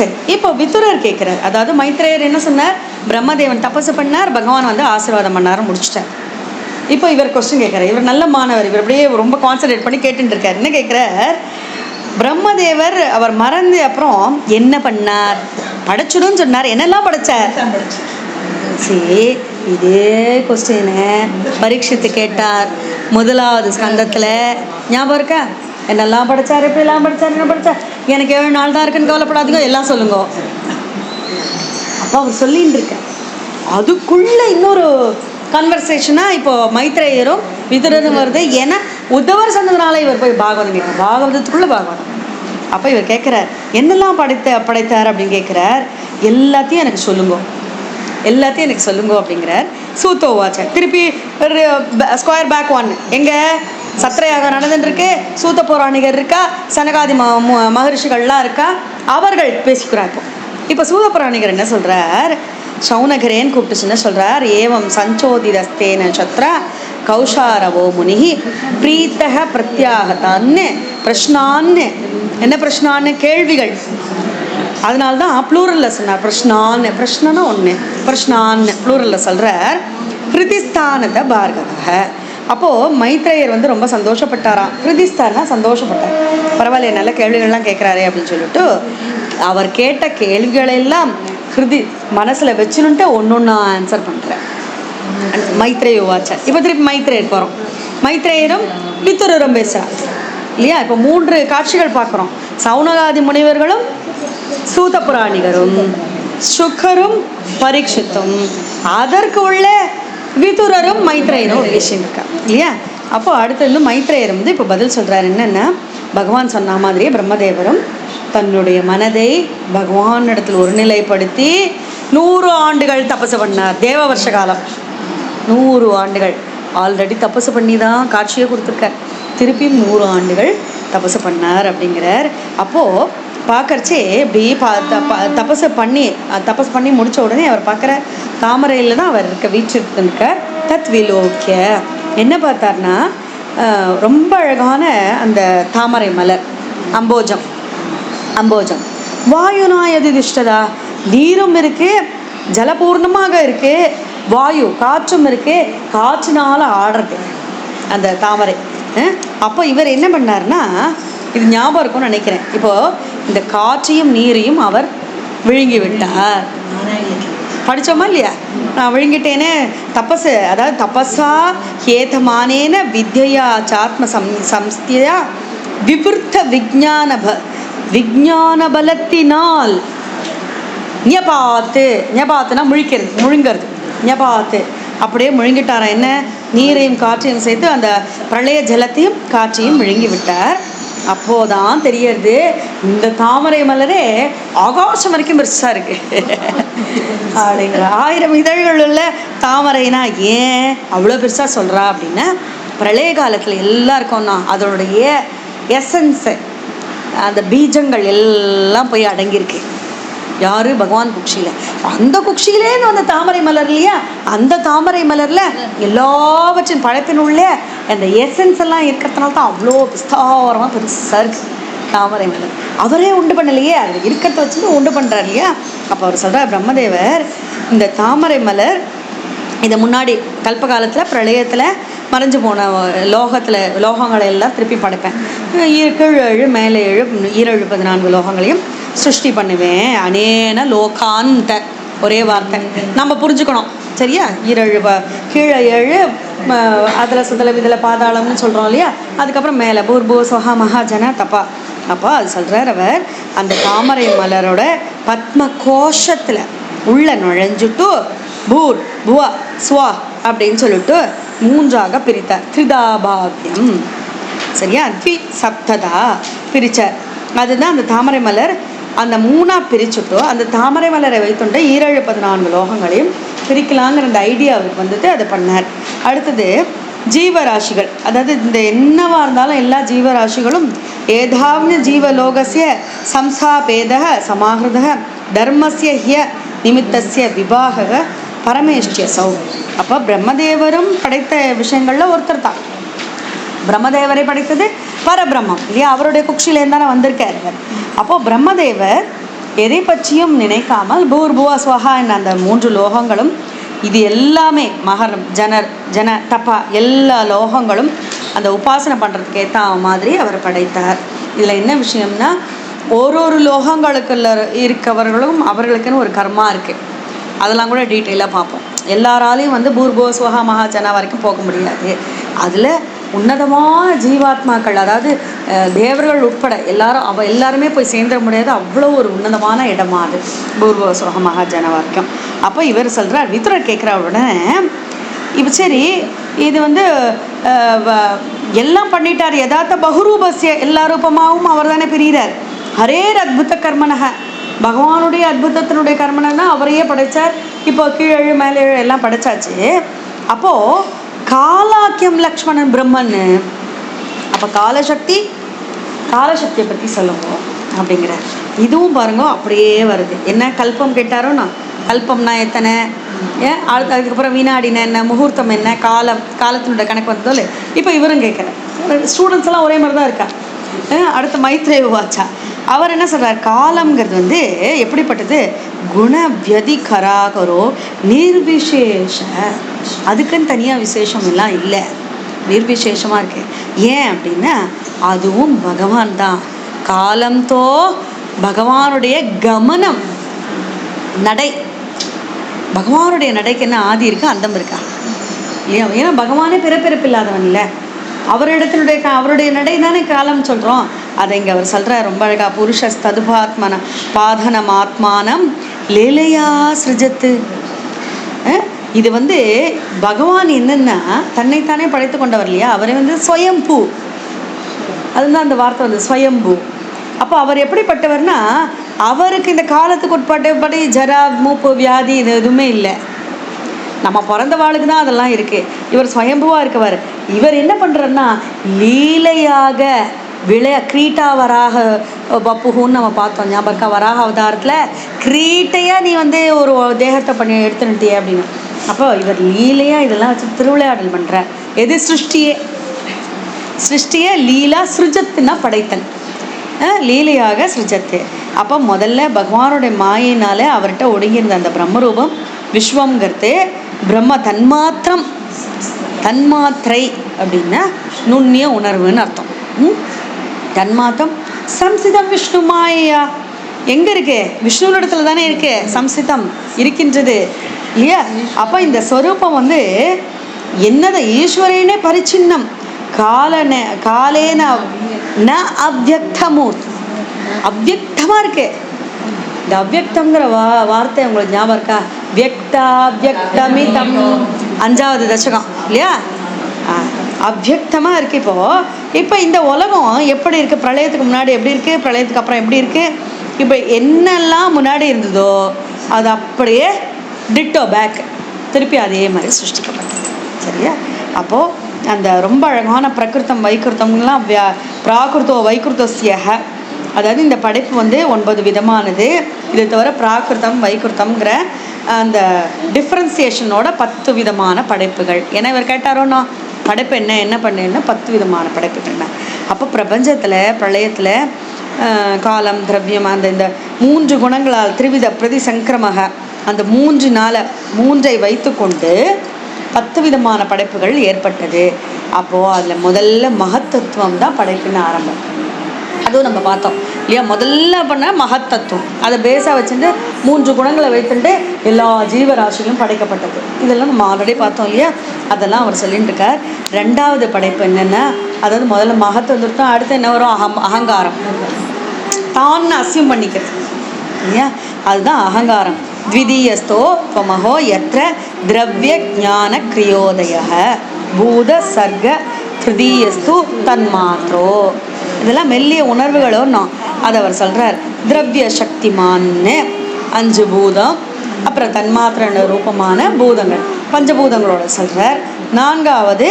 சரி இப்போ விதுரர் கேட்குறார் அதாவது மைத்ரேயர் என்ன சொன்னார்? பிரம்மதேவன் தபசு பண்ணார் பகவான் வந்து ஆசீர்வாதம் பண்ணாரு முடிச்சிட்டார். இப்போ இவர் கொஸ்டின் கேட்குறார் இவர் நல்ல மாணவர். இவர் அப்படியே ரொம்ப கான்சென்ட்ரேட் பண்ணி கேட்டுட்டு இருக்கார். என்ன கேட்குறார் பிரம்மதேவர் அவர் மறந்து அப்புறம் என்ன பண்ணார்? படைச்சிடும்னு சொன்னார். என்னெல்லாம் படைச்சார்? சரி இதே கொஸ்டினை பரீட்சித்து கேட்டார். முதலாவது ஸ்கந்தத்தில். ஞாபகம் இருக்கா? என்னெல்லாம் படிச்சார் எப்படிலாம் படித்தார் என்ன படித்தார் எனக்கு ஏழு நாள் தான் இருக்குன்னு கவலைப்படாதுங்க எல்லாம் சொல்லுங்க. அப்போ அவர் சொல்லின்னு இருக்கேன். அதுக்குள்ள இன்னொரு கன்வர்சேஷனாக இப்போ மைத்ரேயரும் விதுரரும் வருது. ஏன்னா உதவர் சொன்னதுனால இவர் போய் பாகவதம் கேட்க பாகவதத்துக்குள்ளே பாகவதம். அப்போ இவர் கேட்குறார் என்னெல்லாம் படைத்த படைத்தார்? அப்படின்னு கேட்குறார். எல்லாத்தையும் எனக்கு சொல்லுங்க. எல்லாத்தையும் எனக்கு சொல்லுங்க அப்படிங்கிறார். சூத்தோ வாச்ச திருப்பி ஸ்கொயர் பேக் ஒன் எங்கே? சத்திரயாகம் நடந்துட்டுருக்கு. சூத்த பௌராணிகர் இருக்கா? சனகாதி ம மு- மகரிஷிகள்லாம் இருக்கா? அவர்கள் பேசிக்கிறார் இப்போ. இப்போ சூத புராணிகர் என்ன சொல்கிறார் சௌனகரேன்னு கூப்பிட்டு என்ன சொல்கிறார் ஏவம் சஞ்சோதிதஸ்தேன சத்ரா கௌஷாரவோ முனிகி பிரீத்தக பிரத்யாகதான்னு பிரஷ்னான்னு. என்ன பிரஷ்னான்னு? கேள்விகள். அதனால தான் ப்ளூரலில் சொன்னார். பிரஷ்னான்னு. பிரஷ்னனா ஒன்று பிரஷ்னான்னு. ப்ளூரலில் சொல்கிறார் ஹிருதிஸ்தானத பார்கவக அப்போது மைத்ரேயர் வந்து ரொம்ப சந்தோஷப்பட்டாராம். கிருதிஸ்தார்னா சந்தோஷப்பட்டார். பரவாயில்ல நல்ல கேள்விகள்லாம் கேட்குறாரே அப்படின்னு சொல்லிட்டு அவர் கேட்ட கேள்விகளெல்லாம் கிருதி மனசில் வச்சுனுட்டு ஒன்று ஒன்றா ஆன்சர் பண்ணுறேன் மைத்ரேய வாச்ச இப்போ திருப்பி மைத்ரேயர் போகிறோம் மைத்ரேயரும் பித்துரரும் பேசுகிறார் இல்லையா? இப்போ மூன்று காட்சிகள் பார்க்குறோம் சவுனகாதி முனிவர்களும் சூத புராணிகரும் சுக்கரும் பரீட்சித்தும். அதற்கு உள்ள விதுரரும் மைத்ரேயரும் ஒரு விஷயம் இருக்கா? இல்லையா? அப்போ அடுத்து வந்து மைத்ரேயர் வந்து இப்போ பதில் சொல்கிறார் என்னென்னா? பகவான் சொன்ன மாதிரியே பிரம்மதேவரும் தன்னுடைய மனதை பகவானிடத்தில் ஒருநிலைப்படுத்தி நூறு ஆண்டுகள் தபசு பண்ணார். தேவ வருஷ காலம். நூறு ஆண்டுகள். ஆல்ரெடி தபசு பண்ணி தான் காட்சியை கொடுத்துருக்கார். திருப்பியும் நூறு ஆண்டுகள் தபசு பண்ணார் அப்படிங்கிறார். அப்போது பார்க்கறச்சே இப்படி பா தப தபசு பண்ணி தபஸ் பண்ணி முடிச்ச உடனே அவர் பார்க்குற தாமரையில் தான் அவர் இருக்க வீச்சிருக்கார் தத் விலோக்கிய என்ன பார்த்தார்னா ரொம்ப அழகான அந்த தாமரை மலர் அம்போஜம் அம்போஜம். வாயுனா எது திஷ்டதா நீரும் இருக்கு ஜலபூர்ணமாக இருக்கு வாயு காற்றும் இருக்கு காற்றுனால ஆடுறது அந்த தாமரை. அப்போ இவர் என்ன பண்ணார்னா இது ஞாபகம் இருக்கும்னு நினைக்கிறேன். இப்போது இந்த காற்றையும் நீரையும் அவர் விழுங்கி விட்டார் படிச்சோமா இல்லையா? நான் விழுங்கிட்டேனே தபசு அதாவது தபஸா ஹேதமானேன வித்யா சாத்ம சம் சம்ஸ்தியா விபுர்த்த விஜான விஜான பலத்தினால் ஞபாத்து ஞபாத்துனா முழிக்கிறது முழுங்கிறது ஞபாத்து. அப்படியே முழுங்கிட்டாராம் என்ன? நீரையும் காற்றையும் சேர்த்து அந்த பிரளய ஜலத்தையும் காற்றையும் முழுங்கி விட்டார் அப்போதான் தெரியறது. இந்த தாமரை மலரே ஆகாசம் வரைக்கும் பெருசாக இருக்கு. அப்படிங்கிற ஆயிரம் இதழ்கள் உள்ள தாமரைனா ஏன் அவ்வளோ பெருசாக சொல்கிறா அப்படின்னா பிரளய காலத்தில் எல்லாருக்கும்னா அதனுடைய எசன்ஸை அந்த பீஜங்கள் எல்லாம் போய் அடங்கியிருக்கு. யாரு? பகவான் குக்ஷியில அந்த குக்ஷியிலேன்னு அந்த தாமரை மலர் இல்லையா? அந்த தாமரை மலர்ல எல்லாவற்றின் பழத்தினுள்ளே அந்த எசன்ஸ் எல்லாம் இருக்கிறதுனால தான் அவ்வளோ விஸ்தாரமாக பெருசாக இருக்கு. தாமரை மலர் அவரே உண்டு பண்ணலையே அது இருக்கிறத வச்சுட்டு உண்டு பண்ணுறார் இல்லையா? அப்போ அவர் சொல்கிறார் பிரம்மதேவர் இந்த தாமரை மலர் இதை முன்னாடி கல்ப காலத்தில் பிரளயத்தில் மறைஞ்சு போன லோகத்தில் லோகங்களை எல்லாம் திருப்பி படைப்பேன். கீழ் ஏழு மேலே ஏழு ஈரேழு பதினான்கு லோகங்களையும் சிருஷ்டி பண்ணுவேன். அனேன லோகாந்த ஒரே வார்த்தை. நம்ம புரிஞ்சுக்கணும். சரியா? ஈரேழு கீழே ஏழு அதில் சுதல விதல பாதாளம்னு சொல்கிறோம் இல்லையா? அதுக்கப்புறம் மேலே பூர்பூ சொஹா மகாஜன தப்பா அப்போ அது சொல்கிறார் அவர் அந்த தாமரை மலரோட பத்ம கோஷத்தில் உள்ள நுழைஞ்சுட்டு பூர் புவா ஸ்வா அப்படின்னு சொல்லிட்டு மூன்றாக பிரித்தார். திரிதாபாகியம். சரியா? த்வி சப்ததா பிரித்தார் அதுதான் அந்த தாமரை மலர் அந்த மூணாக பிரிச்சுட்டோ அந்த தாமரை மலரை வைத்துண்ட ஈரழு பதினான்கு லோகங்களையும் பிரிக்கலாங்கிற அந்த ஐடியாவுக்கு வந்துட்டு அதை பண்ணார். அடுத்தது ஜீவராசிகள். அதாவது இந்த என்னவா இருந்தாலும் எல்லா ஜீவராசிகளும் ஏதாவது ஜீவலோகசிய சம்சாபேத சமாகிருத தர்மசிய ஹிய நிமித்தசிய விவாக பரமேஷ்டிய சௌ. அப்போ பிரம்மதேவரும் படைத்த விஷயங்களில் ஒருத்தர் தான். பிரம்மதேவரை படைத்தது பரபிரம்மம். இல்லையா? அவருடைய குக்ஷிலேருந்து தானே வந்திருக்கார் அப்போ பிரம்மதேவர் எதை பற்றியும் நினைக்காமல் பூர்புவ ஸ்வஹா என்ற அந்த மூன்று லோகங்களும் இது எல்லாமே மகரம் ஜனர் ஜன தப்பா எல்லா லோகங்களும் அந்த உபாசனை பண்ணுறதுக்கு ஏற்ற மாதிரி அவர் படைத்தார். இதில் என்ன விஷயம்னா ஒரு ஒரு லோகங்களுக்குள்ள இருக்கவர்களும் அவர்களுக்குன்னு ஒரு கர்மா இருக்குது அதெல்லாம் கூட டீட்டெயிலாக பார்ப்போம். எல்லாராலையும் வந்து பூர்போ மகாஜனா வரைக்கும் போக முடியாது. அதில் உன்னதமான ஜீவாத்மாக்கள் அதாவது தேவர்கள் உட்பட எல்லாரும் அவ எல்லாருமே போய் சேர்ந்துட முடியாது. அவ்வளோ ஒரு உன்னதமான இடமா அது பூர்வ சுக மகாஜன வாக்கியம் அப்போ இவர் சொல்கிறார் வித்துரர் கேட்குற உடனே இப்போ சரி இது வந்து வ- எல்லாம் பண்ணிட்டார். யதார்த்த பகுரூபஸ்ய எல்லா ரூபமாகவும் அவர் தானே பிரிகிறார். ஹரேர் அத்புத கர்மனக. பகவானுடைய அத்புதத்தினுடைய தான் அவரையே படைச்சார். இப்போ கீழே மேலே எல்லாம் படைச்சாச்சு. அப்போது காலாக்கியம் லக்ஷ்மணன் பிரம்மன் அப்போ காலசக்தி காலசக்தியை பற்றி சொல்லுவோம் அப்படிங்கிறார். இதுவும் பாருங்க அப்படியே வருது. என்ன கல்பம் கேட்டாரோன்னா கல்பம்னா எத்தனை? ஏன் அதுக்கப்புறம் வினாடின என்ன? முகூர்த்தம் என்ன? காலம் காலத்தினுடைய கணக்கு வந்ததோ இல்லை இப்போ இவரும் கேட்குறேன் ஸ்டூடெண்ட்ஸ் எல்லாம் ஒரே மாதிரி தான் இருக்கா அடுத்து மைத்ரே வாச்சா? அவர் என்ன சொல்றார்? காலம்ங்கிறது வந்து எப்படிப்பட்டது? குண வியதிகராகரோ நிர்விசேஷ அதுக்குன்னு தனியாக விசேஷம் எல்லாம் இல்லை. நிர்விசேஷமாக இருக்கு. ஏன் அப்படின்னா அதுவும் பகவான் தான். காலம்தோ பகவானுடைய கமனம் நடை. பகவானுடைய நடைக்கு என்ன ஆதி இருக்கு? அந்தம் இருக்கா? ஏன் ஏன்னா பகவானே பிறப்பிறப்பு இல்லாதவன் இல்லை. அவரிடத்தினுடைய க- அவருடைய நடை தானே காலம் சொல்கிறோம் அதை இங்கே அவர் சொல்கிறார் ரொம்ப அழகாக புருஷ ததுபாத்மன பாதனம் ஆத்மானம் லேலையா சிருஜத்து. இது வந்து பகவான் என்னென்னா தன்னைத்தானே படைத்து கொண்டவர் இல்லையா? அவரே வந்து ஸ்வயம்பூ. அதுதான் அந்த வார்த்தை வந்து ஸ்வயம்பூ. அப்போ அவர் எப்படிப்பட்டவர்னா அவருக்கு இந்த காலத்துக்கு உட்பட்டபடி ஜரா மூப்பு வியாதி இது எதுவுமே இல்லை. நம்ம பிறந்த வாளுக்கு தான் அதெல்லாம் இருக்குது இவர் ஸ்வயம்புவாக இருக்கவர். இவர் என்ன பண்ணுறாருன்னா லீலையாக விளைய கிரீட்டா வராக பப்புகுன்னு நம்ம பார்த்தோம். ஞாபகம் இருக்கா? வராக அவதாரத்தில் கிரீட்டையாக நீ வந்து ஒரு தேகத்தை பண்ணி எடுத்துனுட்டியே அப்படின்னு. அப்போ இவர் லீலையாக இதெல்லாம் வச்சு திருவிளையாடல் பண்ணுற எது சிருஷ்டியே? சிருஷ்டியை லீலா சிருஜத்துனா படைத்தன் லீலையாக சிருஜத்து. அப்போ முதல்ல பகவானுடைய மாயினால அவர்கிட்ட ஒடுங்கியிருந்த அந்த பிரம்மரூபம் விஸ்வம்ங்கிறது பிரம்ம தன்மாத்திரம் தன்மாத்திரை அப்படின்னா நுண்ணிய உணர்வுன்னு அர்த்தம். தன்மாத்தம் சம்சிதம் விஷ்ணு மாயா எங்க இருக்கு விஷ்ணுவிடத்துல தானே இருக்கு. சம்சிதம் இருக்கின்றது. இல்லையா? அப்போ இந்த ஸ்வரூபம் வந்து என்னதை? ஈஸ்வரனே பரிச்சின்னம். காலன காலேன ந அவ்வக்தமூர்த் அவ்வக்தமா இருக்கு. இந்த அவ்வக்தங்கிற வா வார்த்தை உங்களுக்கு ஞாபகம் இருக்கா? வியக்தா அஞ்சாவது தசகம். இல்லையா? ஆ, அவ்வக்தமா இருக்கு இப்போ. இப்போ இந்த உலகம் எப்படி இருக்குது பிரளயத்துக்கு முன்னாடி எப்படி இருக்குது பிரளயத்துக்கு அப்புறம் எப்படி இருக்குது இப்போ என்னெல்லாம் முன்னாடி இருந்ததோ அது அப்படியே டிட்டோ பேக் திருப்பி அதே மாதிரி சிருஷ்டிக்கப்பட்டது சரியா? அப்போது அந்த ரொம்ப அழகான பிரகிருத்தம் வைக்கிருத்தம்லாம் வியா பிராகிருத்தோ வைக்கிருத்தோசியக அதாவது இந்த படைப்பு வந்து ஒன்பது விதமானது. இது தவிர பிராகிருதம் வைக்கிருத்தம்ங்கிற அந்த டிஃப்ரென்சியேஷனோட பத்து விதமான படைப்புகள். ஏன்னா இவர் கேட்டாரோன்னா படைப்பு என்ன என்ன பண்ணேன்னா பத்து விதமான படைப்பு என்ன அப்போ பிரபஞ்சத்தில் பிரளயத்தில் காலம் திரவியம் அந்த இந்த மூன்று குணங்களால் திரிவித பிரதி சங்கிரமக அந்த மூன்று நாள மூன்றை வைத்துக்கொண்டு பத்து விதமான படைப்புகள் ஏற்பட்டது. அப்போது அதில் முதல்ல மகத்தத்துவம் தான் படைப்புன்னு ஆரம்பம். அதுவும் நம்ம பார்த்தோம். இல்லையா? முதல்ல பண்ண மகத்தத்துவம். அதை பேஸாக வச்சுட்டு மூன்று குணங்களை வைத்துட்டு எல்லா ஜீவராசிகளும் படைக்கப்பட்டது. இதெல்லாம் நம்ம ஆல்ரெடி பார்த்தோம் இல்லையா? அதெல்லாம் அவர் சொல்லிட்டு ரெண்டாவது படைப்பு என்னென்னா அதாவது முதல்ல மகத்துவம் அடுத்து என்ன வரும்? அகம் அகங்காரம். தான் அசியம் பண்ணிக்கிறது. இல்லையா? அதுதான் அகங்காரம். த்விதீயஸ்தோ துவமகோ எத்த திரவிய ஜான கிரியோதய பூத சர்க்க திருதீயஸ்து தன்மாத்ரோ. இதெல்லாம் மெல்லிய உணர்வுகளும் அதை அவர் சொல்கிறார் திரவிய சக்திமான்னு அஞ்சு பூதம் அப்புறம் தன்மாத்திர ரூபமான பூதங்கள். பஞ்சபூதங்களோட சொல்கிறார் நான்காவது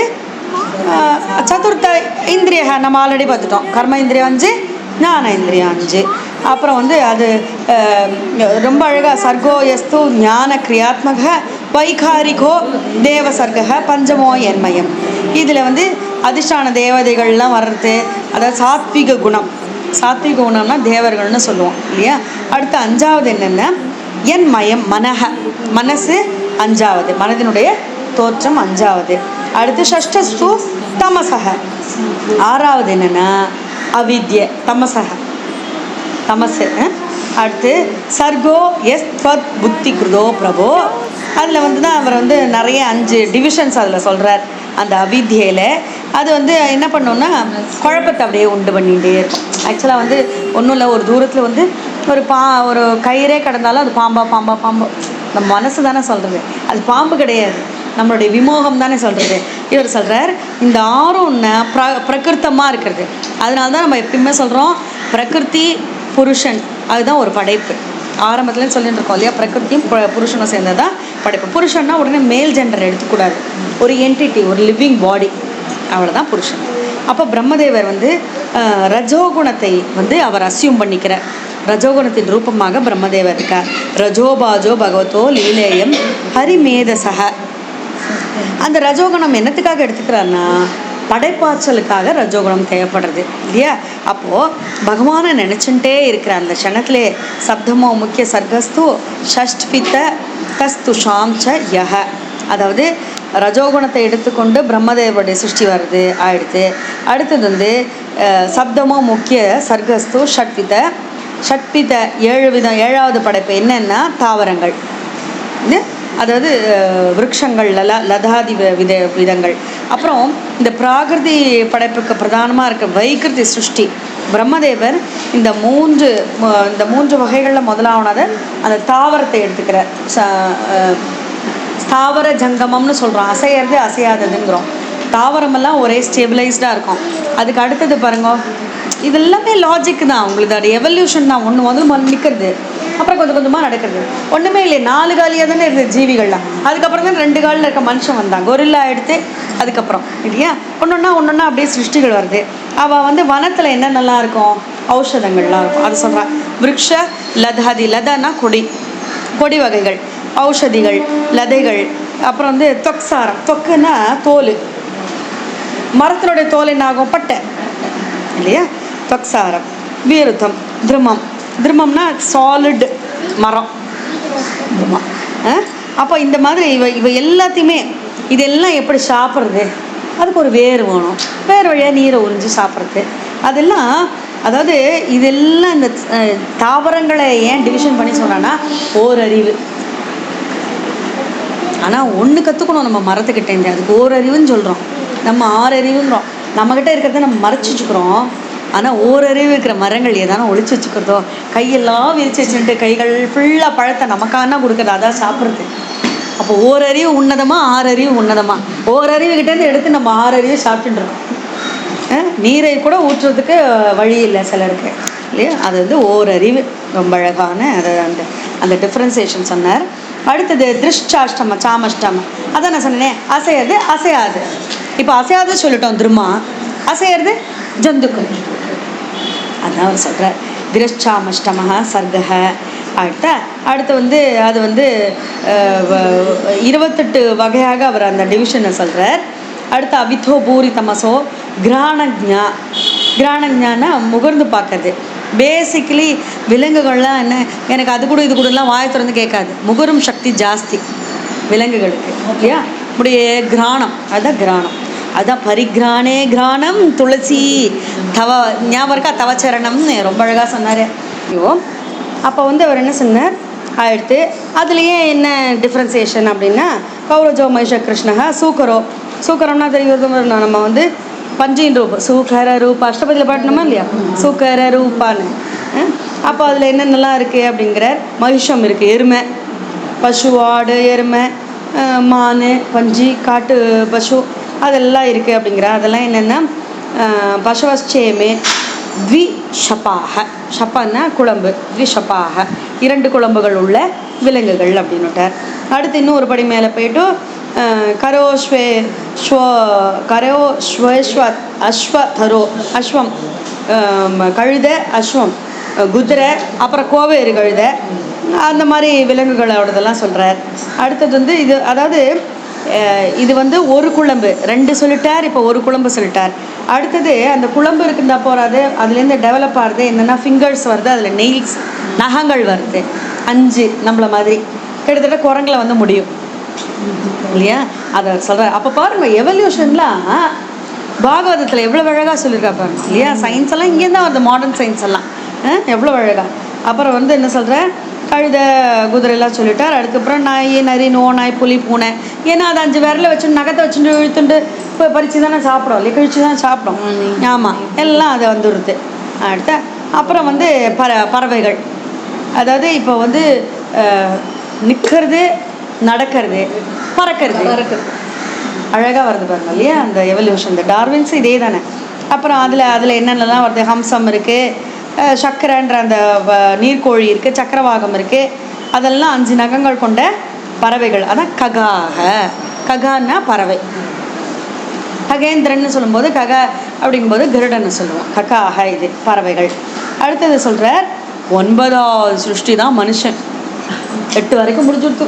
சதுர்த்த இந்திரியக நம்ம ஆல்ரெடி பார்த்துட்டோம். கர்ம இந்திரியம் அஞ்சு ஞான இந்திரியம் அஞ்சு. அப்புறம் வந்து அது ரொம்ப அழகாக சர்க்கோ எஸ்து ஞான கிரியாத்மக வைகாரிகோ தேவ சர்க்க பஞ்சமோ என்மயம். இதில் வந்து அதிர்ஷ்டான தேவதைகள்லாம் வர்றது அதாவது சாத்விக குணம். சாத்விக குணம்னா தேவர்கள்னு சொல்லுவோம் இல்லையா? அடுத்து அஞ்சாவது என்னென்னா? என் மயம் மனஹ. மனசு அஞ்சாவது மனதினுடைய தோற்றம் அஞ்சாவது. அடுத்து ஷஷ்டஸ்து தமசக ஆறாவது என்னென்னா? அவித்ய தமசக தமசு அடுத்து சர்கோ எஸ் தத் புத்தி கிருதோ பிரபோ. அதில் வந்து தான் அவர் வந்து நிறைய அஞ்சு டிவிஷன்ஸ் அதில் சொல்கிறார் அந்த அவித்தியில் அது வந்து என்ன பண்ணோன்னா குழப்பத்தை அப்படியே உண்டு பண்ணிகிட்டே இருக்கும். ஆக்சுவலாக வந்து ஒன்றும் இல்லை ஒரு தூரத்தில் வந்து ஒரு பா ஒரு கயிறே கடந்தாலும் அது பாம்பா பாம்பா பாம்பா. நம்ம மனசு தானே சொல்கிறது அது பாம்பு கிடையாது. நம்மளுடைய விமோகம் தானே சொல்கிறது இவர் சொல்கிறார் இந்த ஆறும் ந- பிர பிரகிருத்தமாக இருக்கிறது. அதனால தான் நம்ம எப்பயுமே சொல்கிறோம் பிரகிருதி புருஷன். அதுதான் ஒரு படைப்பு. ஆரம்பத்துலேயும் சொல்லிட்டு இருக்கோம் இல்லையா? பிரகிருத்தியும் புருஷனும் சேர்ந்ததான் படைப்பு புருஷன்னா உடனே மேல் ஜெண்டர் எடுத்துக்கூடாது. ஒரு என்டிட்டி ஒரு லிவிங் பாடி அவ்வளோதான் புருஷன். அப்போ பிரம்மதேவர் வந்து ரஜோகுணத்தை வந்து அவர் அசியூம் பண்ணிக்கிறார். ரஜோகுணத்தின் ரூபமாக பிரம்மதேவர் இருக்கார். ரஜோபாஜோ பகவதோ லீலேயம் ஹரிமேதசக அந்த ரஜோகுணம் என்னத்துக்காக எடுத்துக்கிறாருன்னா படைப்பாற்றலுக்காக ரஜோகுணம் தேவைப்படுறது இல்லையா? அப்போது பகவானை நினச்சுட்டே இருக்கிற அந்த க்ஷணத்திலே சப்தமோ முக்கிய சர்க்கஸ்து ஷஷ்ட்பித்த தஸ்துஷாம் ச யஹ. அதாவது ரஜோகுணத்தை எடுத்துக்கொண்டு பிரம்மதேவருடைய சிருஷ்டி வருது ஆயிடுத்து அடுத்தது வந்து சப்தமோ முக்கிய சர்க்கஸ்து ஷட்பித்த ஷட்பித்த ஏழு விதம் ஏழாவது படைப்பு என்னென்னா தாவரங்கள். இது அதாவது அஹ், லல லதாதி வித விதங்கள். அப்புறம் இந்த பிராகிருதி படைப்புக்கு பிரதானமாக இருக்க வைகிருதி சிருஷ்டி. பிரம்மதேவர் இந்த மூன்று இந்த மூன்று வகைகளில் முதலாவனது அந்த தாவரத்தை எடுத்துக்கிறார். தாவர ஜங்கமம்னு சொல்கிறோம் அசையறது அசையாததுங்கிறோம். தாவரமெல்லாம் ஒரே ஸ்டெபிளைஸ்டாக இருக்கும். அதுக்கு அடுத்தது பாருங்க இது எல்லாமே லாஜிக் தான். உங்களுக்கு அது எவல்யூஷன் தான். ஒன்று முதல்ல முதல்ல நிற்கிறது அப்புறம் கொஞ்சம் கொஞ்சமாக நடக்கிறது. ஒன்றுமே இல்லை நாலு காலியாக தானே இருக்குது ஜீவிகள்லாம். அதுக்கப்புறம் தான் ரெண்டு காலில் இருக்க மனுஷன் வந்தான். கொரில்லா எடுத்து அதுக்கப்புறம். இல்லையா? ஒன்றொன்னா ஒன்றொன்னா அப்படியே சிருஷ்டிகள் வருது. அவள் வந்து வனத்தில் என்னென்னலாம் இருக்கும்? ஔஷதங்கள்லாம் இருக்கும். அது சொல்கிறான் விரக்ஷ லதாதி லதனா கொடி. கொடி வகைகள். ஔஷதிகள் லதைகள். அப்புறம் வந்து தொக்சாரம். தொக்குன்னா தோல். மரத்தினுடைய தோல் என்ன ஆகும் பட்டை. இல்லையா? தொக்சாரம் வீருத்தம் திருமம். திருமம்னா சாலிட் மரம். திருமம். அப்போ இந்த மாதிரி இவ இவ எல்லாத்தையுமே இதெல்லாம் எப்படி சாப்பிட்றது? அதுக்கு ஒரு வேர் வேணும். வேர் வழியாக நீரை உறிஞ்சு சாப்பிட்றது. அதெல்லாம் அதாவது இதெல்லாம் இந்த தாவரங்களை ஏன் டிவிஷன் பண்ணி சொன்னான்னா ஓரறிவு. ஆனால் ஒன்று கற்றுக்கணும் நம்ம மரத்துக்கிட்டேருந்து அதுக்கு ஓரறிவுன்னு சொல்கிறோம் நம்ம ஆறறிவுன்றோம் நம்மக்கிட்ட இருக்கிறத நம்ம மறைச்சிச்சுக்கிறோம் ஆனால் ஓரறிவு இருக்கிற மரங்கள் ஏதான ஒழிச்சு வச்சுக்கிறதோ கையெல்லாம் விரிச்சு வச்சுட்டு கைகள் ஃபுல்லாக பழத்தை நமக்கான கொடுக்குறது? அதான் சாப்பிட்றது. அப்போ ஓரறிவு உன்னதமாக ஆறறிவு உன்னதமாக ஓரறிவு கிட்டேருந்து எடுத்து நம்ம ஆறறிவு சாப்பிட்டுருக்கோம் நீரை கூட ஊற்றுறதுக்கு வழி இல்லை சிலருக்கு. இல்லையா? அது வந்து ஓரறிவு. ரொம்ப அழகான அது அந்த அந்த டிஃப்ரென்சேஷன் சொன்னார். அடுத்தது திருஷ்டாஷ்டம சாமஷ்டம. அதான் நான் சொன்னேன் அசையாது அசையாது. இப்போ அசையாது சொல்லிட்டோம் திரும்ப அசையிறது ஜந்துக்கள். அதான் அவர் சொல்கிறார் திருஷ்டாமஷ்டம சர்க்கக அடுத்த அடுத்து வந்து அது வந்து வ- இருபத்தெட்டு வகையாக அவர் அந்த டிவிஷனை சொல்கிறார் அடுத்து அவித்தோ பூரி தமசோ கிராணஜா கிராணஜானா முகர்ந்து பார்க்கறது. பேசிக்கலி விலங்குகள்லாம் என்ன? எனக்கு அது கூட இது கூடலாம் வாயை திறந்து கேட்காது. முகரும் சக்தி ஜாஸ்தி. விலங்குகளுக்கு இல்லையா? இப்படியே கிராணம். அதுதான் கிராணம். அதுதான் பரிகிரானே கிரானம் துளசி. தவ ஞாபகம் இருக்கா? தவச்சரணம்னு ரொம்ப அழகாக சொன்னார். ஐயோ அப்போ வந்து அவர் என்ன சொன்னார்? அடுத்து அதுலேயே என்ன டிஃப்ரென்சியேஷன் அப்படின்னா கௌரஜோ மகிஷ கிருஷ்ணகா சூக்கரோ. சூக்கரம்னா தெரியுது நம்ம வந்து பஞ்சின் ரூப சூக்கர ரூபா அஷ்டபதியில் பாட்டினோமா இல்லையா? சூக்கர ரூபான்னு. அப்போ அதில் என்னென்னலாம் இருக்குது அப்படிங்கிற மகிஷம் இருக்குது எருமை. பசு ஆடு எருமை. மான் பஞ்சு காட்டு பசு அதெல்லாம் இருக்குது அப்படிங்கிற. அதெல்லாம் என்னென்னா பசவச்சேமே த்வி ஷபாக ஷப்பான்னா குழம்பு த்வி ஷபாக இரண்டு குழம்புகள் உள்ள விலங்குகள் அப்படின்னுட்டார். அடுத்து இன்னும் ஒரு படி மேலே போயிட்டு கரோ கரோஸ்வே ஸ்வோ கரோ ஸ்வேஸ்வ அஸ்வ தரோ அஸ்வம் கழுத அஸ்வம் குதிரை அப்புறம் கோவேறு கழுதை அந்த மாதிரி விலங்குகளோடதெல்லாம் சொல்கிறார் அடுத்தது வந்து இது அதாவது இது வந்து ஒரு குழம்பு. ரெண்டு சொல்லிட்டார் இப்போ ஒரு குழம்பு சொல்லிட்டார். அடுத்தது அந்த குழம்பு இருக்குதா போகிறாது அதுலேருந்து டெவலப் ஆகுது என்னென்னா ஃபிங்கர்ஸ் வருது அதில் நெயில்ஸ் நகங்கள் வருது. அஞ்சு நம்மளை மாதிரி. கிட்டத்தட்ட குரங்குல வந்து முடியும். இல்லையா? அதை சொல்கிறேன் அப்போ பாருங்க எவல்யூஷன்லாம் பாகவதத்தில் எவ்வளோ அழகாக சொல்லியிருக்கா பாருங்க. இல்லையா? சயின்ஸ் எல்லாம் இங்கே வருது மாடர்ன் சயின்ஸ் எல்லாம். எவ்வளோ அழகாக அப்புறம் வந்து என்ன சொல்கிறேன் கழுத குதிரைலாம் சொல்லிட்டார். அதுக்கப்புறம் நாய் நரி நோ நாய் புலி பூனை. ஏன்னா அது அஞ்சு விரல வச்சு நகத்தை வச்சுட்டு இழுத்துண்டு இப்போ பறித்து தானே சாப்பிடும் இல்லையா கழிச்சு தான் சாப்பிடும் ஆமாம் எல்லாம் அது வந்துடுது அடுத்த அப்புறம் வந்து பற பறவைகள். அதாவது இப்போ வந்து நிற்கிறது நடக்கிறது பறக்கிறது. பறக்கிறது. அழகாக வருது பாருங்க இல்லையா அந்த எவல்யூஷன் இந்த டார்வின்ஸ் இதே தானே அப்புறம் அதில் அதில் என்னென்னலாம் வருது? ஹம்சம் இருக்குது சக்கரன்ற அந்த வ- நீர்க்கோழி இருக்குது சக்கரவாகம் இருக்குது அதெல்லாம் அஞ்சு நகங்கள் கொண்ட பறவைகள். அதான் ககாக. ககான்னா பறவை. ககேந்திரன்னு சொல்லும்போது கக அப்படிங்கும்போது கருடன்னு சொல்லுவோம். ககாக இது பறவைகள். அடுத்தது சொல்கிறார் ஒன்பதாவது சிருஷ்டி தான் மனுஷன். எட்டு வரைக்கும் முடிஞ்சுடுத்து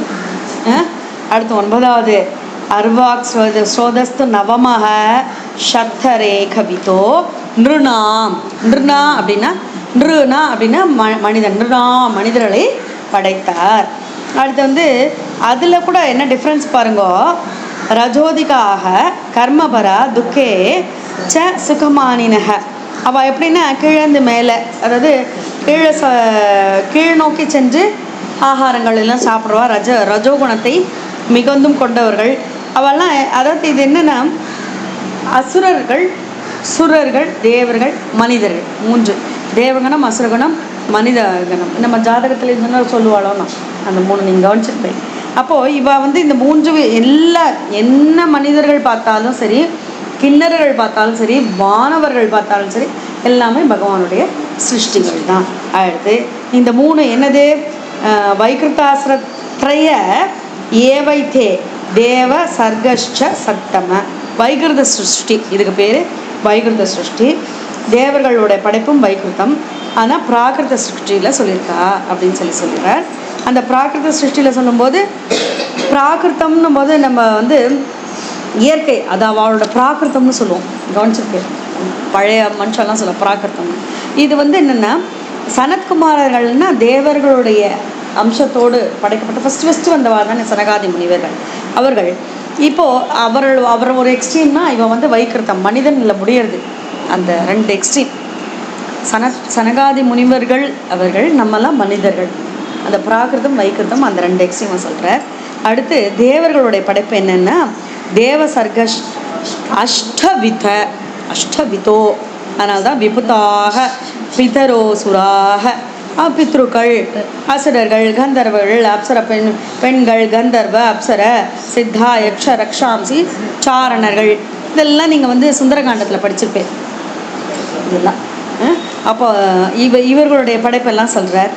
அடுத்து ஒன்பதாவது. அர்வாக் சோதஸ்து ஸ்ரோதஸ்து நவமக சத்தரே கவிதோ நிருணாம். நிருணா அப்படின்னா நிருனா அப்படின்னா ம மனிதன் நிருணா மனிதர்களை படைத்தார். அடுத்து வந்து அதில் கூட என்ன டிஃப்ரென்ஸ் பாருங்கோ? ரஜோதிகாக கர்மபரா துக்கே ச சுகமானினக. அவள் எப்படின்னா கீழந்து மேலே அதாவது கீழே ச கீழ் நோக்கி சென்று ஆகாரங்கள் எல்லாம் சாப்பிடுவா. ரஜ ரஜோகுணத்தை மிகுந்தும் கொண்டவர்கள். அவெல்லாம் அதாவது இது என்னென்னா அசுரர்கள் சுரர்கள் தேவர்கள் மனிதர்கள் மூன்று. தேவகணம் அசுரகணம் மனித கணம். நம்ம ஜாதகத்தில் இதுன்னு சொல்லுவாளோன்னா அந்த மூணு நீங்கள் கவனிச்சிருப்பேன் அப்போது இவ வந்து இந்த மூன்று எல்லா என்ன மனிதர்கள் பார்த்தாலும் சரி கிண்ணறர்கள் பார்த்தாலும் சரி வானவர்கள் பார்த்தாலும் சரி எல்லாமே பகவானுடைய சிருஷ்டிகள் தான். அடுத்து இந்த மூணு என்னது? வைகிருத்தாசிரத்ரய ஏவைத்தே தேவ சர்கஷ்ட சத்தம வைகிருத சிருஷ்டி இதுக்கு பேர் வைகிருத சிருஷ்டி. தேவர்களுடைய படைப்பும் வைகுந்தம் ஆனால் பிராகிருத சிருஷ்டியில் சொல்லியிருக்கா அப்படின்னு சொல்லி சொல்லிடுறார். அந்த பிராகிருத சிருஷ்டியில் சொல்லும்போது பிராகிருத்தம்னும் போது நம்ம வந்து இயற்கை அது அவளோட பிராகிருத்தம்னு சொல்லுவோம். கவனிச்சிருக்கேன் பழைய மனுஷெல்லாம் சொல்ல பிராகிருத்தம். இது வந்து என்னென்னா சனத்குமாரர்கள்னா தேவர்களுடைய அம்சத்தோடு படைக்கப்பட்ட ஃபஸ்ட்டு ஃபஸ்ட்டு வந்தவா தானே சனகாதி முனிவர்கள். அவர்கள் இப்போது அவர்கள் அவர் ஒரு எக்ஸ்ட்ரீம்னா இவன் வந்து வைக்கிருத்தம் மனிதனில் முடியறது. அந்த ரெண்டு எக்ஸ்ட்ரீம் சன சனகாதி முனிவர்கள் அவர்கள் நம்மெல்லாம் மனிதர்கள். அந்த பிராகிருதம் வைக்கிருதம் அந்த ரெண்டு எக்ஸ்ட்ரீமை சொல்கிறார் அடுத்து தேவர்களுடைய படைப்பு என்னென்னா தேவ சர்க்க அஷ்டவித அஷ்டவிதோ. அதனால தான் விபுதாக பிதரோசுராக பித்ருக்கள் அசுரர்கள் கந்தர்வர்கள் அப்சர பெண் பெண்கள் கந்தர்வ அப்சர சித்தா யக்ஷ ரக்ஷாம்சி சாரணர்கள். இதெல்லாம் நீங்கள் வந்து சுந்தரகாண்டத்தில் படிச்சிருப்பேன் இதெல்லாம் அப்போ இவ இவர்களுடைய படைப்பெல்லாம் சொல்கிறார்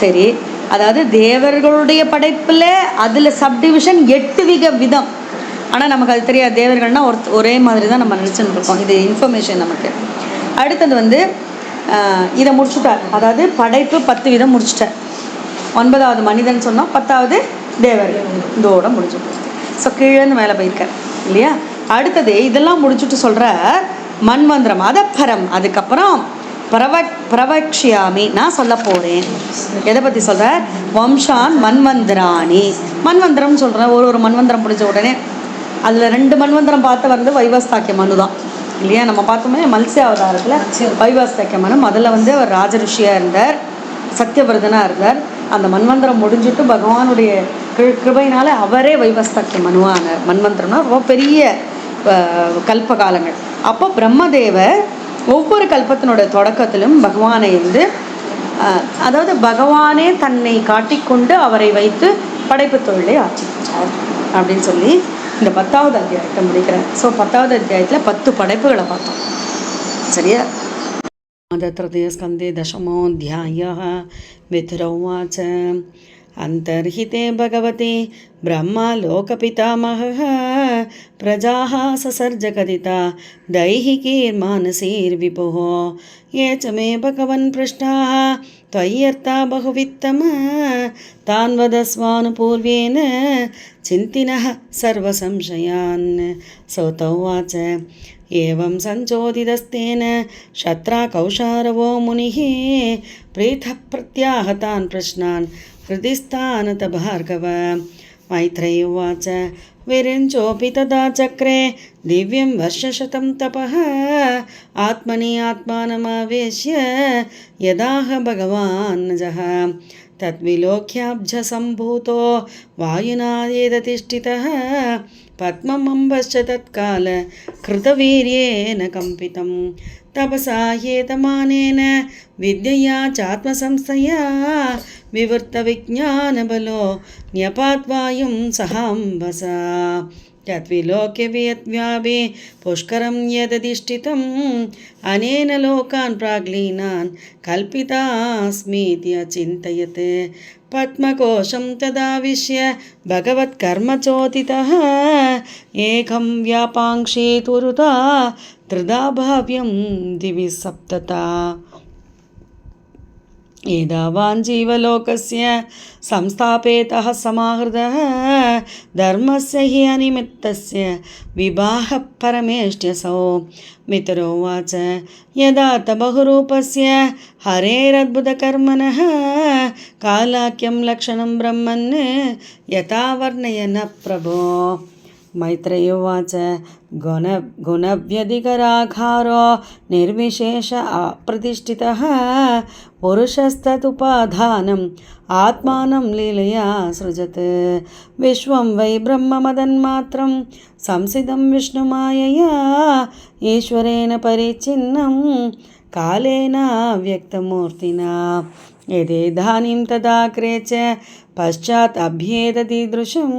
சரி அதாவது தேவர்களுடைய படைப்பில் அதில் சப்டிவிஷன் எட்டு விக விதம். ஆனால் நமக்கு அது தெரியாது. தேவர்கள்னால் ஒரு ஒரே மாதிரி தான் நம்ம நினச்சின்னு இருக்கோம். இது இன்ஃபர்மேஷன் நமக்கு. அடுத்தது வந்து இதை முடிச்சுட்டார். அதாவது படைப்பு பத்து விதம் முடிச்சுட்டார். ஒன்பதாவது மனிதன் சொன்னால் பத்தாவது தேவர்கள் இதோட முடிஞ்சு ஸோ கீழேன்னு மேலே போயிருக்கார். இல்லையா? அடுத்தது இதெல்லாம் முடிச்சுட்டு சொல்கிற மண்வந்திரம். அதப்பரம் அதுக்கப்புறம் பிரவ பிரவக்ஷியாமி. நான் சொல்ல போகிறேன் எதை பற்றி சொல்கிற வம்சான் மன்வந்திராணி மன்வந்திரம்னு சொல்கிறேன் ஒரு ஒரு மன்வந்திரம் முடிஞ்ச உடனே அதில் ரெண்டு மன்வந்திரம் பார்த்து வந்து வைவஸ்தாக்கிய மனு தான். இல்லையா? நம்ம பார்த்தோமே மல்சிய அவதாரத்தில் வைவஸ்தாக்கிய மனு அதில் வந்து அவர் ராஜரிஷியாக இருந்தார். சத்தியவர்தனாக இருந்தார். அந்த மன்வந்திரம் முடிஞ்சுட்டு பகவானுடைய கிரு கிருபையினால அவரே வைவஸ்தாக்கிய மனுவானார் மன்வந்திரம்னா ரொம்ப பெரிய கல்ப காலங்கள் அப்போ பிரம்மதேவர் ஒவ்வொரு கல்பத்தினோட தொடக்கத்திலும் பகவானை வந்து அஹ், அதாவது பகவானே தன்னை காட்டிக்கொண்டு அவரை வைத்து படைப்பு தொழிலை ஆட்சிச்சார் அப்படின்னு சொல்லி இந்த பத்தாவது அத்தியாயத்தை முடிக்கிறேன் ஸோ பத்தாவது அத்தியாயத்தில் பத்து படைப்புகளை பார்த்தோம் சரியா तृतीयस्कन्धे दशमोऽध्यायः विथुरौवाच अन्तर्हिते भगवते ब्रह्मलोकपितामहः प्रजाः ससर्जकथिता दैहिकीर्मानसीर्विपुः। ये च मे भगवन् पृष्टाः त्वय्यर्था बहुवित्तम। तान् वदस्वानुपूर्वेन चिन्तिनः सर्वसंशयान्। सौतौवाच एवं सञ्चोदितस्तेन शत्रा कौशारवो मुनिः प्रीतः प्रत्याहतान् प्रश्नान् हृदिस्थानत भार्गव मैत्रेय उवाच विरिञ्चोऽपि तदा चक्रे दिव्यं वर्षशतं तपः आत्मनि आत्मानमावेश्य यदाह भगवान् जः तद्विलोक्याब्जसम्भूतो वायुना येदतिष्ठितः पद्ममम्बश्च तत्काल कृतवीर्येन कम्पितं తపసాహేతమానేన విద్యయా చాత్మసంస్థయా వివృత్తవిజ్ఞానబలో న్యపాత్వాయం సహాంబసా. తద్విలోక్య వ్యత్వ్యాభి పుష్కరం యదధిష్ఠితం అనేన లోకాన్ ప్రాగ్లీనాన్ కల్పితాస్మీతి అచింతయత్. పద్మకోశం తదావిశ్య భగవత్కర్మచోదిత ఏకం వ్యాపాంక్షీ తురుతా త్రిదాభావ్యం దివి సప్తత. ఏదావాన్ జీవలోకస్య సంస్థాపేత సమాహృత ధర్మస్య హి అనిమిత్తస్య వివాహ పరమేష్ట్యసౌ. మితరోవాచ యదా తబహురూపస్య హరేరద్భుతకర్మణ కాలాక్యం లక్షణం బ్రహ్మన్ యథావర్ణయన ప్రభో. मैत्रेयोवाच गुण गुणव्यधिकराघारो निर्विशेष अप्रतिष्ठितः पुरुषस्तदुपाधानम् आत्मानं लीलया सृजत् विश्वं वै ब्रह्ममदन्मात्रं संसिदं विष्णुमायया ईश्वरेण परिच्छिन्नं कालेन व्यक्तमूर्तिना यदेदानीं तदाग्रे च पश्चात् अभ्येदतीदृशं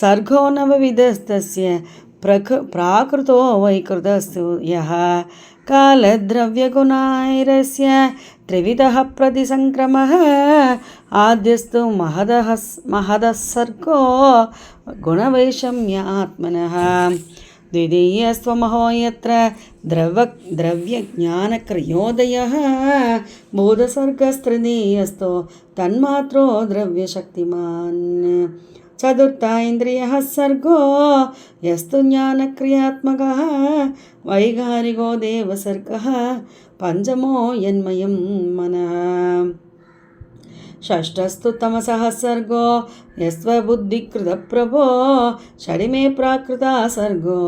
सर्गो नवविधस्तस्य प्रकृ प्राकृतो वैकृतस्तु यः। कालद्रव्यगुणाैरस्य त्रिविधः प्रतिसङ्क्रमः आद्यस्तु महदः महदः सर्गो गुणवैषम्य आत्मनः। द्वितीयस्त्वमहो यत्र द्रव द्रव्यज्ञानक्रयोदयः बोधसर्गस्तृतीयस्तो तन्मात्रो द्रव्यशक्तिमान् चतुर्थ इन्द्रियः सर्गो यस्तु ज्ञानक्रियात्मकः वैगारिको देवसर्गः पञ्चमो यन्मयं मनः షష్ఠస్తుతమ సహసర్గో యస్వబుద్ధికృత ప్రభో షడిమే ప్రాకృత సర్గో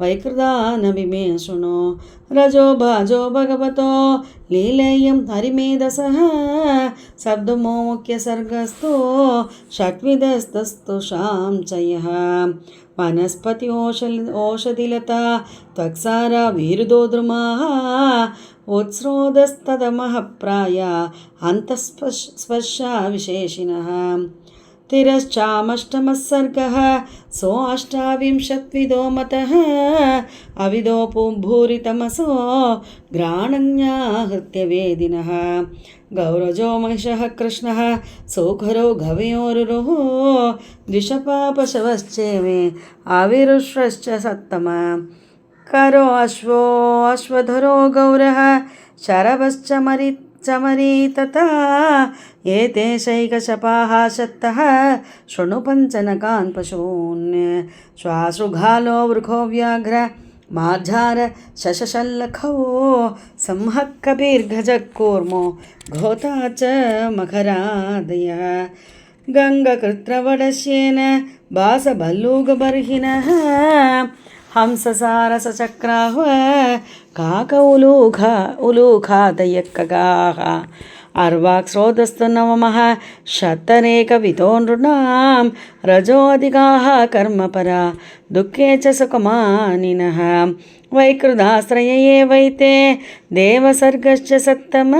వైకృతానభిమే శృణు రజో భాజో భగవతో లీలేయం దశ శబ్దమో ముఖ్య సర్గస్థో షట్విధస్తస్తు శాంచయ వనస్పతి ఓషలి ఓషధిలత త్వక్సార వీరుదోద్రుమా वीरुदोद्रुमाः उत्स्रोतस्तदमः प्राय अन्तःस्पर्श स्पर्शा विशेषिणः तिरश्चामष्टमः सर्गः सोऽष्टाविंशत्विदो मतः अविदो भूरितमसो घ्राणन्याहृत्य वेदिनः गौरजो महिषः कृष्णः सोखरो गवयोरुरुः द्विषपापशवश्चेमे आविरुश्रश्च सत्तम करो अश्वो, अश्वधरो गौरः। शरवश्च मरि चमरी तथा एते शैकशपाः शत्तः शृणु पञ्चनकान् पशून्। श्वासृघालो वृखो व्याघ्र। मार्जार शशशल्लखो। संहः कबीर्घजकूर्मो घोता च मखरादयः। गङ्गकृत्रवडस्येन भासभल्लूगबर्हिणः హంససారస చక్రాహ కాక ఉలూఖ ఉలూఖాతయక్కగాహ అర్వాక్స్రోతస్తున్నవమః శతనేకవితో నృణాం రజోధికాः కర్మపరా దుఃఖే చ సుఖమానినః వైకృదాశ్రయ ఏవైతే देवसर्गश्च सत्तम,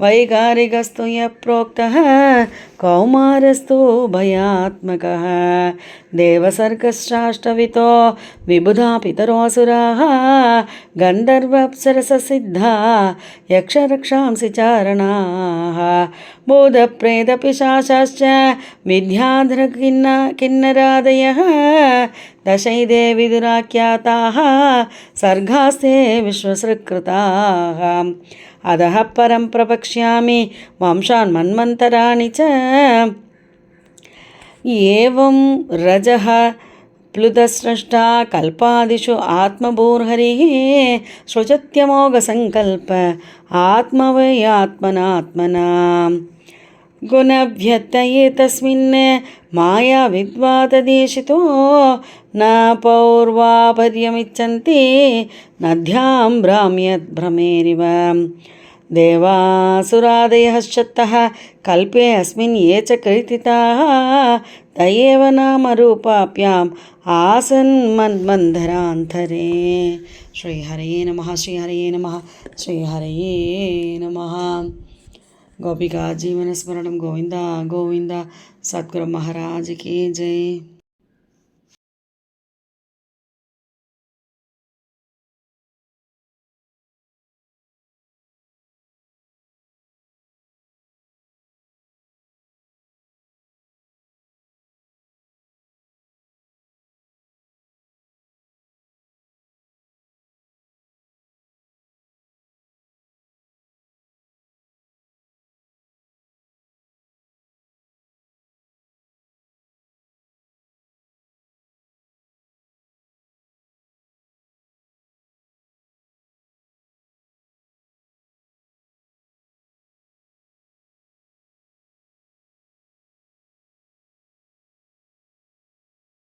वैगारिकस्तु यः प्रोक्तः, कौमारस्तु भयात्मकः देवसर्गश्चाष्टवितो विबुधा पितरोऽसुराः गन्धर्वप्सरससिद्धा, यक्षरक्षांसि चारणाः। बोधप्रेतपिशाचाश्च विद्याधरकिन्न किन्नरादयः दशैदे विदुराख्याताः सर्गास्ते विश्वसृकृताः अधः परं प्रवक्ष्यामि वंशान् मन्वन्तराणि च एवं रजः प्लुतस्रष्टा कल्पादिषु आत्मभूर्हरिः सृजत्यमोघसङ्कल्प आत्मवयात्मनात्मना गुणव्यत्यये तस्मिन् मायाविद्वातदेशितो न पौर्वापर्यमिच्छन्ति नद्यां भ्राम्यद्भ्रमेरिव देवासुरादयः शतः कल्पे अस्मिन् ये च कृतिताः त एव नामरूपाभ्याम् आसन् मन्वन्धरान्तरे श्रीहरये नमः श्रीहरये नमः श्रीहरये नमः గోపికా జీవనస్మరణం గోవింద గోవింద సద్గురు మహారాజ్కి జై.